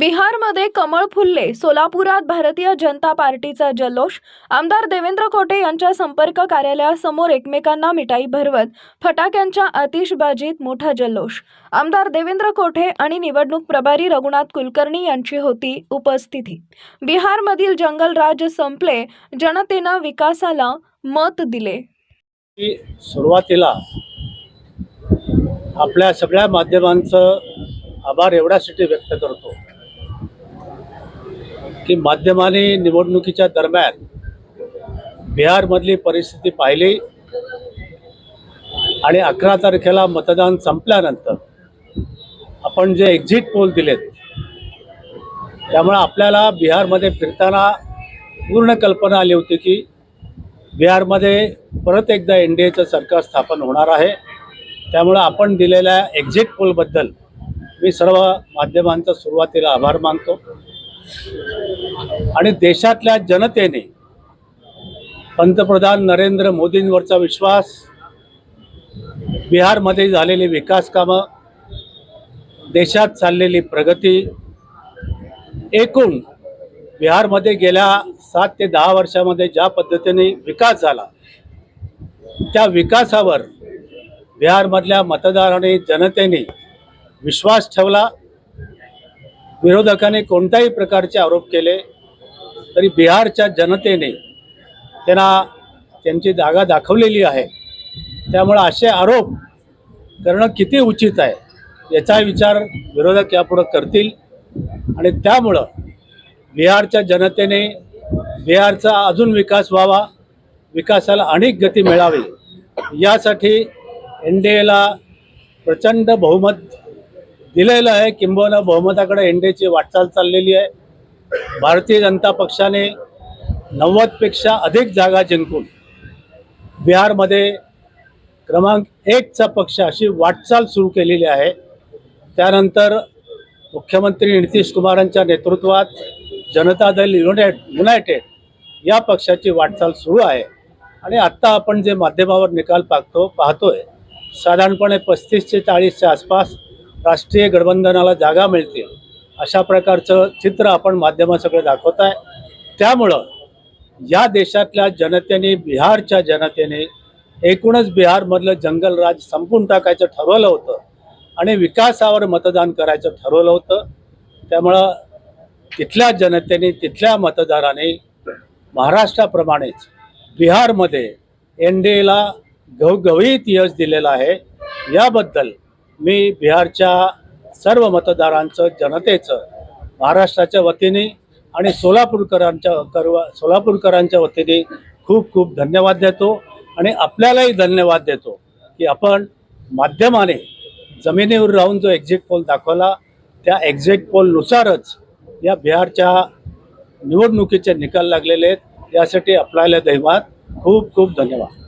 बिहारमध्ये कमळ फुलले. सोलापुरात भारतीय जनता पार्टीचा जल्लोष. आमदार देवेंद्र कोटे यांच्या संपर्क कार्यालयासमोर एकमेकांना मिठाई भरवत फटाक्यांच्या आतिषबाजीत मोठा जल्लोष. आमदार देवेंद्र कोठे आणि निवडणूक प्रभारी रघुनाथ कुलकर्णी यांची होती उपस्थिती. बिहारमधील जंगलराज संपले. जनतेनं विकासाला मत दिले. सुरुवातीला आपल्या सगळ्या माध्यमांचं आभार एवढ्यासाठी व्यक्त करतो. की माध्यमांनी निवडणुकीच्या दरम्यान बिहारमधली परिस्थिती पाहिली आणि अकरा तारखेला मतदान संपल्यानंतर आपण जे एक्झिट पोल दिलेत त्यामुळे आपल्याला बिहारमध्ये फिरताना पूर्ण कल्पना आली होती की बिहारमध्ये परत एकदा एन डी एचं सरकार स्थापन होणार आहे. त्यामुळं आपण दिलेल्या एक्झिट पोलबद्दल मी सर्व माध्यमांचा सुरुवातीला आभार मानतो. आणि देशातल्या जनतेने पंतप्रधान नरेंद्र मोदींवरचा विश्वास बिहारमध्ये झालेली विकास कामं देशात चाललेली प्रगती एकूण बिहारमध्ये गेल्या सात ते दहा वर्षामध्ये ज्या पद्धतीने विकास झाला त्या विकासावर बिहारमधल्या मतदाराने जनतेने विश्वास ठेवला. विरोधकाने कोणत्याही प्रकारचे आरोप केले तरी बिहारच्या जनतेने त्यांना त्यांची जागा दाखवलेली आहे. त्यामुळं असे आरोप करणं किती उचित आहे याचा विचार विरोधक यापुढं करतील. आणि त्यामुळं बिहारच्या जनतेने बिहारचा अजून विकास व्हावा विकासाला अनेक गती मिळावी यासाठी एन डी एला प्रचंड बहुमत दिलेलं आहे. किंबहुना बहुमताकडे एन वाटचाल चाललेली आहे. भारतीय जनता पक्षाने नव्वदपेक्षा अधिक जागा जिंकून बिहारमध्ये क्रमांक एकचा पक्ष अशी वाटचाल सुरू केलेली आहे. त्यानंतर मुख्यमंत्री नितीश कुमारांच्या नेतृत्वात जनता दल युनायटेड युनायटेड या पक्षाची वाटचाल सुरू आहे. आणि आत्ता आपण जे माध्यमावर निकाल पाहतो पाहतोय साधारणपणे पस्तीस ते चाळीसच्या आसपास राष्ट्रीय गठबंधनाला जागा मिळतील अशा प्रकारचं चित्र आपण माध्यमासकडे दाखवत आहे. त्यामुळं या देशातल्या जनतेने बिहारच्या जनतेने एकूणच बिहारमधलं जंगलराज संपून टाकायचं ठरवलं होतं आणि विकासावर मतदान करायचं ठरवलं होतं. त्यामुळं तिथल्या जनतेने तिथल्या मतदाराने महाराष्ट्राप्रमाणेच बिहारमध्ये एन डी एला घवघवीत यश दिलेलं आहे. याबद्दल मी बिहारच्या सर्व मतदारांचं जनतेचं महाराष्ट्राच्या वतीने आणि सोलापूरकरांच्या कर्व सोलापूरकरांच्या वतीने खूप खूप धन्यवाद देतो आणि आपल्यालाही धन्यवाद देतो की आपण माध्यमाने जमिनीवर राहून जो एक्झिट पोल दाखवला त्या एक्झिट पोलनुसारच या बिहारच्या निवडणुकीचे निकाल लागलेले आहेत. यासाठी आपल्याला दैवात खूप खूप धन्यवाद.